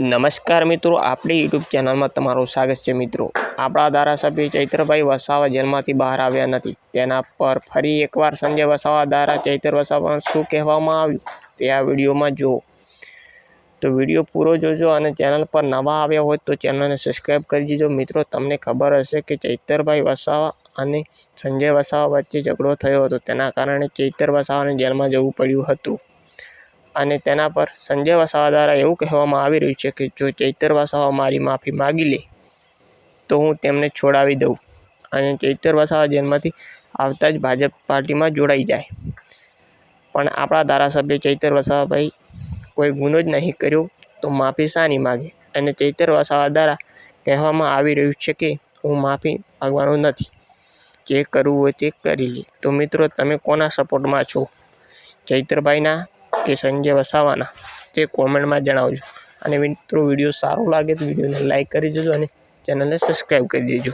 નમસ્કાર મિત્રો, આપણી યુટ્યુબ ચેનલમાં તમારું સ્વાગત છે મિત્રો. આપણા ધારાસભ્ય ચૈત્રભાઈ વસાવા જેલમાંથી બહાર આવ્યા નથી. તેના પર ફરી એકવાર સંજય વસાવા દ્વારા ચૈત્ર વસાવા શું કહેવામાં આવ્યું તે આ વિડીયોમાં જુઓ. તો વીડિયો પૂરો જોજો અને ચેનલ પર નવા આવ્યા હોય તો ચેનલને સબસ્ક્રાઈબ કરી દેજો. મિત્રો, તમને ખબર હશે કે ચૈતરભાઈ વસાવા અને સંજય વસાવા વચ્ચે ઝઘડો થયો હતો. તેના કારણે ચૈતર વસાવાને જેલમાં જવું પડ્યું હતું. અને તેના પર સંજય વસાવા દ્વારા એવું કહેવામાં આવી રહ્યું છે કે જો ચૈતર વસાવા મારી માફી માગી લે, તો હું તેમને છોડાવી દઉં. અને ચૈતર વસાવા જેલમાંથી આવતા જ ભાજપ પાર્ટીમાં જોડાઈ જાય. પણ આપણા ધારાસભ્ય ચૈતર વસાવાભાઈ કોઈ ગુનો જ નહીં કર્યો તો માફી શાની માગે? અને ચૈતર વસાવા દ્વારા કહેવામાં આવી રહ્યું છે કે હું માફી માગવાનો નથી. જે કરવું હોય તે કરી લે. તો મિત્રો, તમે કોના સપોર્ટમાં છો? ચૈતરભાઈના કે સંજય વસાવાના. તે કોમેન્ટમાં જણાવજો. અને મિત્રો, વીડિયો સારો લાગે તો વિડીયોને લાઈક કરી દેજો અને ચેનલને સબસ્ક્રાઈબ કરી દેજો.